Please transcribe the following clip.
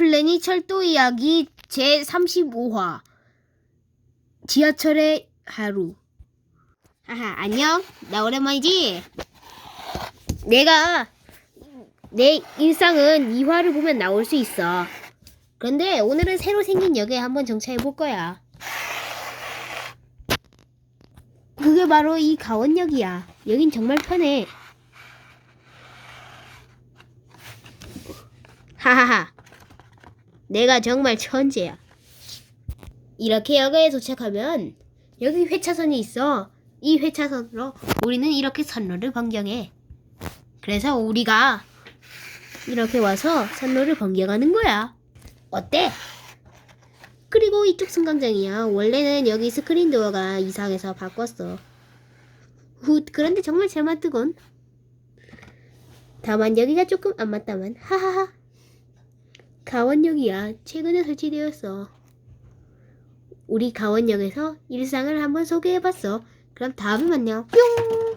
플래닛 철도 이야기 제35화. 지하철의 하루. 하하 안녕. 나 오랜만이지? 내가 내 일상은 이 화를 보면 나올 수 있어. 그런데 오늘은 새로 생긴 역에 한번 정차해 볼 거야. 그게 바로 이 가원역이야. 여긴 정말 편해. 하하하 내가 정말 천재야. 이렇게 역에 도착하면 여기 회차선이 있어. 이 회차선으로 우리는 이렇게 선로를 변경해. 그래서 우리가 이렇게 와서 선로를 변경하는 거야. 어때? 그리고 이쪽 승강장이야. 원래는 여기 스크린 도어가 이상해서 바꿨어. 후, 그런데 정말 잘 맞더군. 다만 여기가 조금 안 맞다만. 하하하. 가원역이야. 최근에 설치되었어. 우리 가원역에서 일상을 한번 소개해봤어. 그럼 다음에 만나. 뿅!